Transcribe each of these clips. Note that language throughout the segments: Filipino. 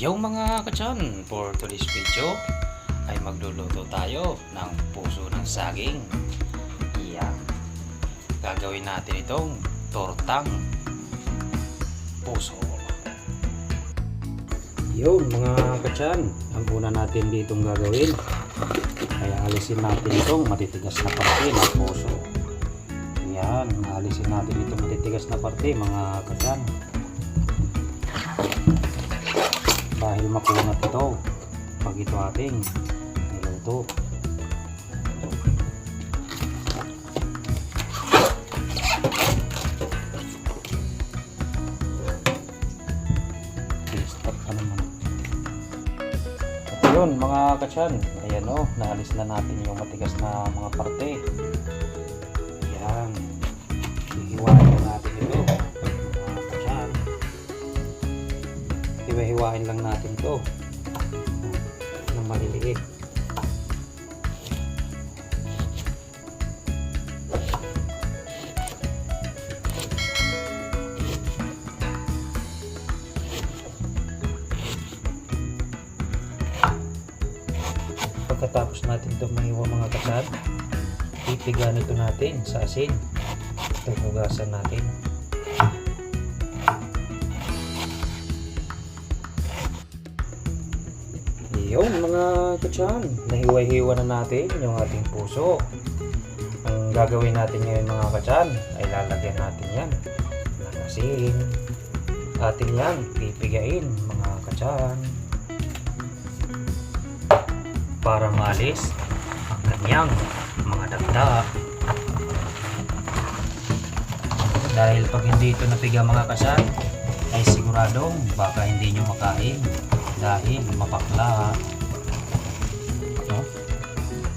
Yo mga kachan, for today's video ay magluluto tayo ng puso ng saging. Yan. Gagawin natin itong tortang puso. Yun mga kachan, ang una natin ditong gagawin ay alisin natin itong matitigas na parte ng puso. Yan, alisin natin itong matitigas na parte mga kachan. Dahil makunat ito pag ito ating niluto. Yun mga katsan, ayan o, naalis na natin yung matigas na mga parte. Hiwa-hiwain lang natin to. Ng maliliit. Pagkatapos natin ito mahiwa mga kasad ipigan ito natin sa asin. Ito hugasan natin Yun mga kachan, nahiwa-hiwa na natin yung ating puso. Ang gagawin natin ngayon mga kachan ay lalagyan natin yan ng asin. Atin yan, pipigain mga kachan. Para maalis ang kanyang mga dagda. Dahil pag hindi ito napiga mga kachan, ay siguradong baka hindi nyo makain dahil mapakla. No?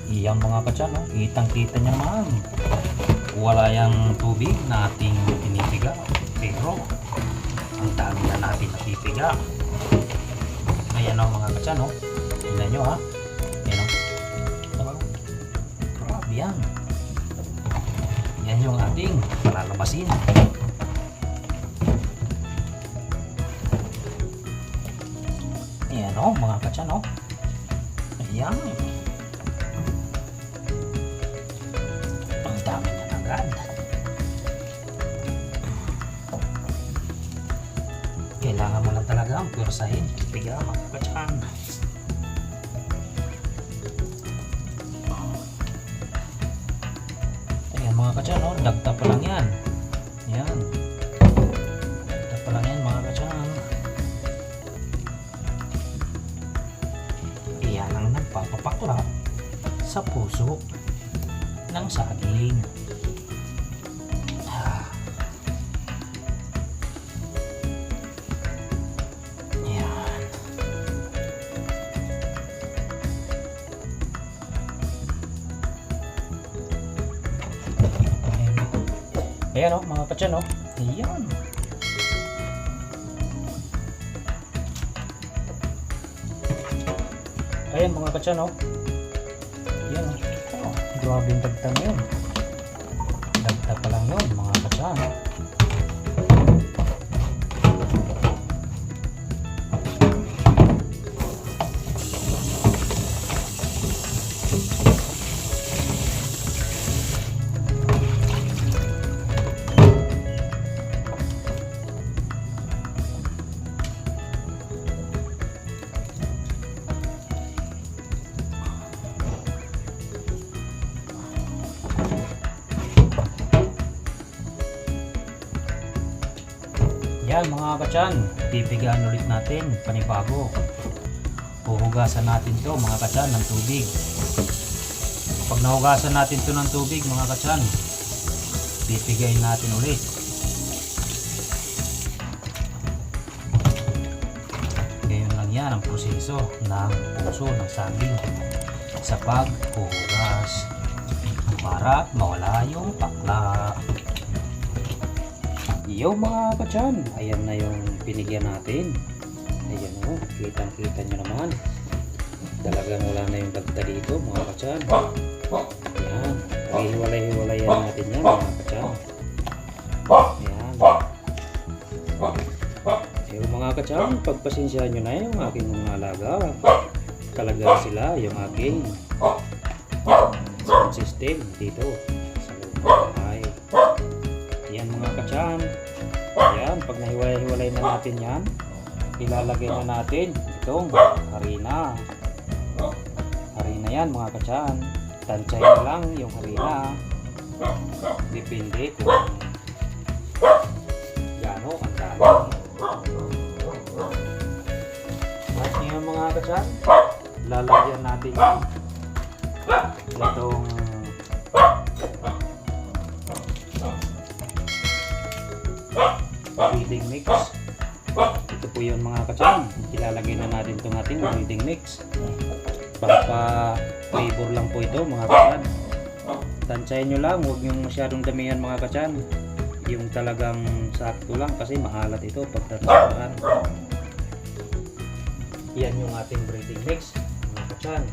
Iyang mga katsa, no? kitang kita niya naman. Wala yung tubig na ating pinipiga. Pero, ang dami na natin napipiga. Ayan o mga katsa, no? Tingnan nyo ha. Ayan o. Diba? Grabe yan. Yan yung ating palalabasin. Ayan o, mga katsa, no? Ayan. Ang dami na agad. Kailangan mo lang talaga ang pwersahin. Piga, mga katsa. Ayan mga katsa, no? Dagta pa lang yan. Ayan. Nagpapapakla sa puso ng saging. Yan. Ayan o, mga katyan o. Ayan. Ayan mga katyan o. Ayan o. Oh, grabe yung dagta na yun. Dagta pa lang yun mga katyan. Yan mga katyan, pipigaan ulit natin panibago. Huhugasan natin to mga katyan ng tubig. Pag nahugasan natin to ng tubig mga katyan, pipigain natin ulit. Ngayon lang yan ang proseso ng puso ng saging sa paghuhugas para mawala yung pakla. Yo mga kachan, ayan na yung binigyan natin. Ayan o, kitang kita nyo naman. Talagang wala na yung dagta dito mga kachan. Ayan, hiwalay-hiwalayan natin yan mga kachan. Ayan. Yo mga katsang, pagpasensyahan nyo na yung aking mga alaga. Talaga sila yung aking system dito sa loob mga katsan. Yan, pag nahiwalay-hiwalay na natin yan, ilalagay na natin itong harina. Harina yan mga katsan. Tansyahin lang yung harina. Depende kung gaano ang dami. At ngayon mga katsan, lalagyan natin itong mix. Ito po yun mga katsang. Ilalagay na natin itong ating breeding mix. Pagpa-flavor lang po ito mga katsan. Tansyahin nyo lang, huwag nyo masyadong damihan mga katsan. Yung talagang sakto lang kasi maalat ito pag tatasaan. Yan yung ating breeding mix mga katsan.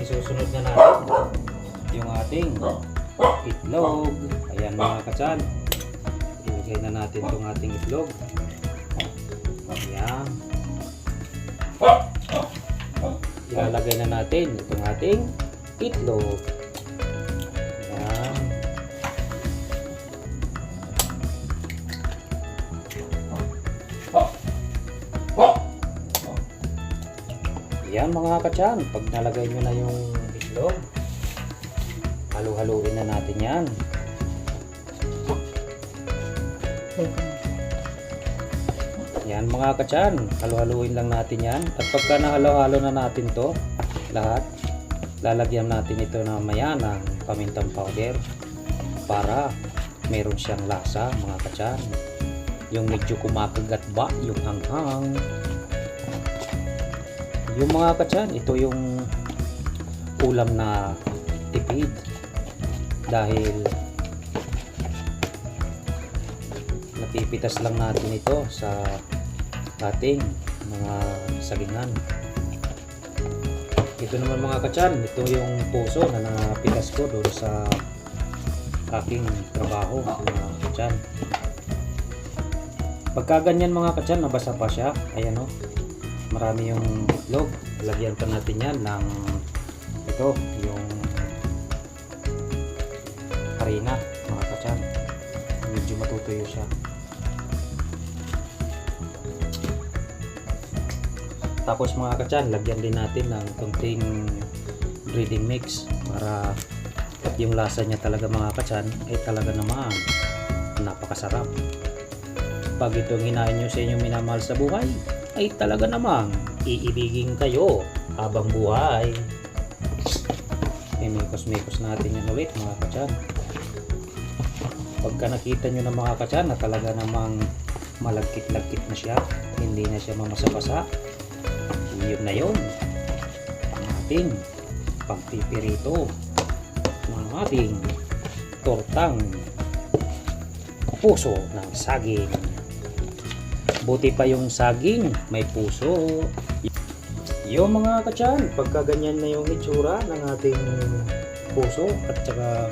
Isusunod na natin yung ating itlog. Ayan mga katsan. Ilagay na natin itong ating itlog. Ayan. Ilalagay na natin itong ating itlog. Ayan. Yan mga katsan, pag nalagay nyo na yung itlog, halu-haluin na natin yan. Yan mga katsan, halu-haluin lang natin yan. At pagka nahalo-halo na natin to, lahat, lalagyan natin ito na maya ng pamintang powder para meron siyang lasa mga katsan. Yung medyo kumakagat ba, yung hanghang, yung mga katsan, ito yung ulam na tipid dahil napipitas lang natin ito sa ating mga sagingan. Ito naman mga katsan, ito yung puso na napitas ko doon sa aking trabaho mga katsan. Pagka ganyan mga katsan, nabasa pa siya, ayan o, marami yung itlog. Lagyan pa natin yan ng ito, yung harina, mga katsan. Medyo matutuyo siya. Tapos mga katsan, lagyan din natin ng konting breeding mix para yung lasa niya talaga mga katsan ay talaga naman napakasarap. Pag itong hinain nyo sa inyong minamahal sa buhay, ay talaga namang iibigin kayo habang buhay. Mimikos-mikos natin yan ulit mga katsan. Pagka nakita nyo ng mga katsan na talaga namang malagkit-lagkit na siya, hindi na siya mamasa-pasa, yun na yun. Ang ating pagpipirito ng ating tortang puso ng saging. Buti pa yung saging, may puso. Yung mga katsan, pagka ganyan na yung itsura ng ating puso at saka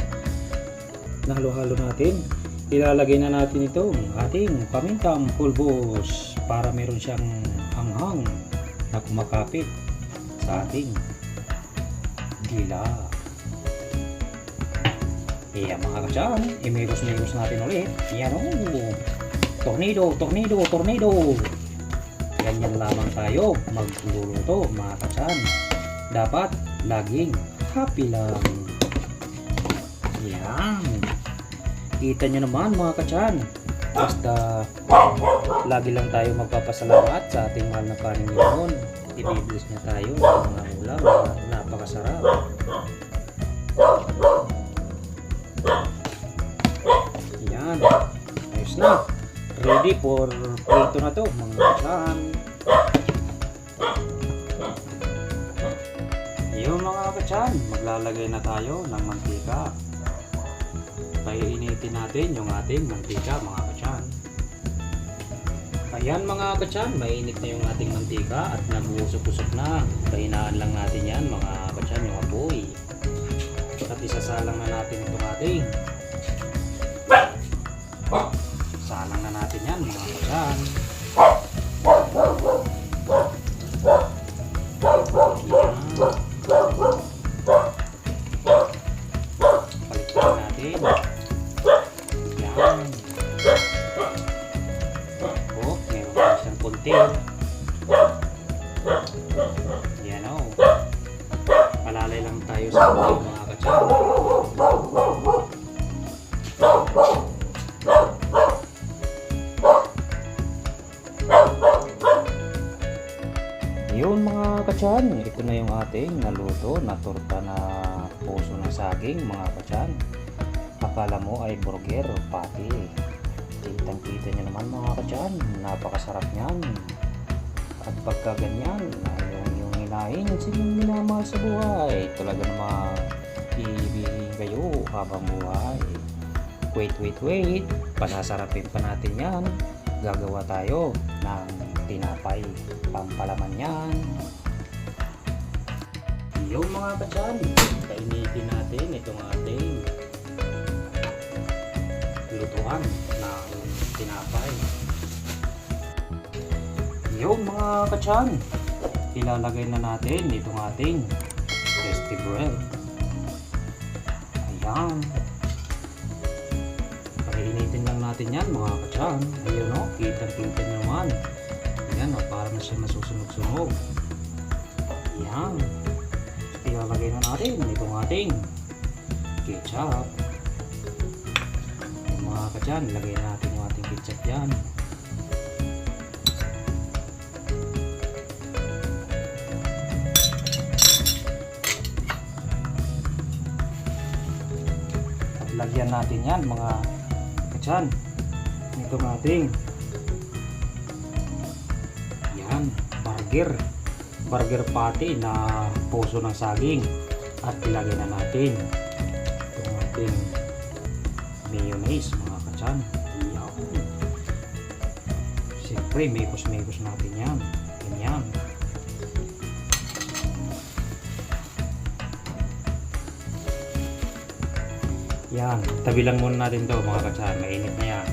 nahalo-halo natin, ilalagay na natin itong ating pamintang pulbos para meron siyang hanghang na kumakapit sa ating dila. Iya mga katsan, imigos-migos natin ulit. Yan o. Tornado, tornado, tornado. Ganyan lamang tayo magluluto mga katsan. Dapat laging happy lang. Yan. Kita nyo naman mga katsan. Basta lagi lang tayo magpapasalamat sa ating mahal na Panginoon. Ibibless niya tayo ng mga ulam na napakasarap. Yan. Ayos na. Ready for prito na to mga katsan. Yung mga katsan, maglalagay na tayo ng mantika painitin natin yung ating mantika mga kachan. Ayan mga kachan, mainit na yung ating mantika at nag-uusok-usok na. Pahinaan lang natin yan mga kachan yung apoy. At isasalang na natin itong ating. Salang na natin yan mga kachan. Yun mga katsyan, ito na yung ating naluto na torta na puso ng saging mga katsyan. Akala mo ay burger o patty. Kitang kita nyo naman mga katsyan, napakasarap niyan. At pagka ganyan, yung, yung hinahin, sinong minamahal sa buhay. Talaga naman iibigin kayo habang buhay. Wait, wait, wait. Panasarapin pa natin yan. Gagawa tayo ng tinapay. Pampalaman yan. Yung mga katsan, kainitin natin itong ating lutuan na tinapay. Yung mga katsan, ilalagay na natin itong ating tasty bread. Ayan. Natin yan mga katsan. Ayun o, kitang-kita nyo naman. Ayan o, para na siya masusunog-sunog. Ayan. Ilalagay na natin itong ating ketchup. Yung mga katsan, lagay na natin yung ating ketchup yan. At lagyan natin yan mga katsan. Itong ating yan, burger. Burger patty na puso ng saging. At ilagay na natin itong ating mayonnaise mga katsan. Yan. Siyempre, mekos-mekos natin yan. Ganyan. Yan, tabi lang muna natin to mga katsan. Mainit na yan.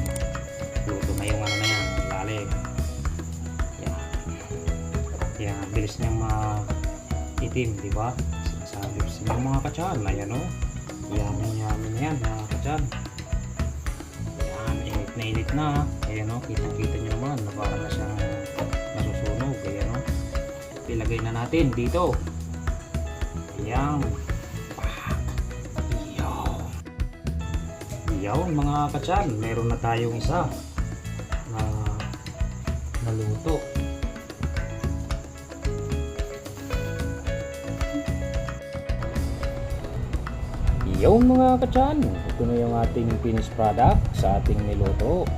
Luto na yung ano na yan, lalim. Yan. Yan, bilis niyang ma-itim, di ba? Sinasabi ko sa mga katsan. Ayan o. Yan, yan, yan, mga katsan. Yan, init na init na. Ayan o, kitang-kita nyo naman na parang na siyang nasusunog. Ayan o. Ilagay na natin dito. Ayan. Pak. Iyaw, mga katsan. Meron na tayong isa na naluto. Yung mga katsan, ito na yung ating finished product sa ating niluto.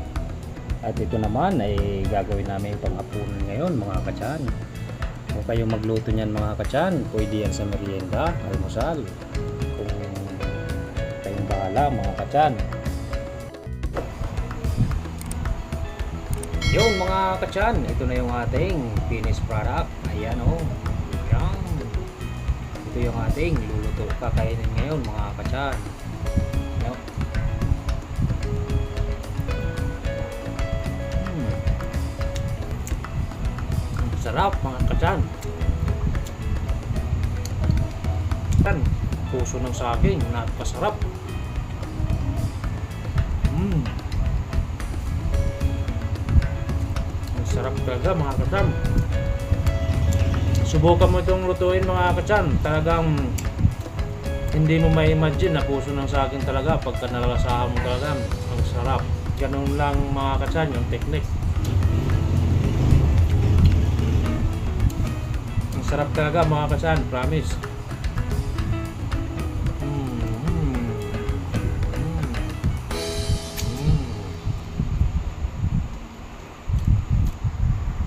At ito naman ay gagawin namin panghapunan ngayon mga katsan. Kung kayo magluto niyan mga katsan, pwede yan sa merienda, almusal. Kung kayong bahala mga katsan. Yun mga katsan, ito na yung ating finished product. Ayan o. Oh. Ito yung ating luluto kakainin ngayon mga katsan. Ayan. Hmm. Sarap mga katsan. Kan, puso ng saging, napasarap. Mm. Talaga mga katsan. Subukan mo itong lutuin mga katsan. Talagang hindi mo may imagine na puso ng saging talaga pagka nalasahan mo talaga. Ang sarap. Ganun lang mga katsan yung technique. Ang sarap talaga mga katsan, promise.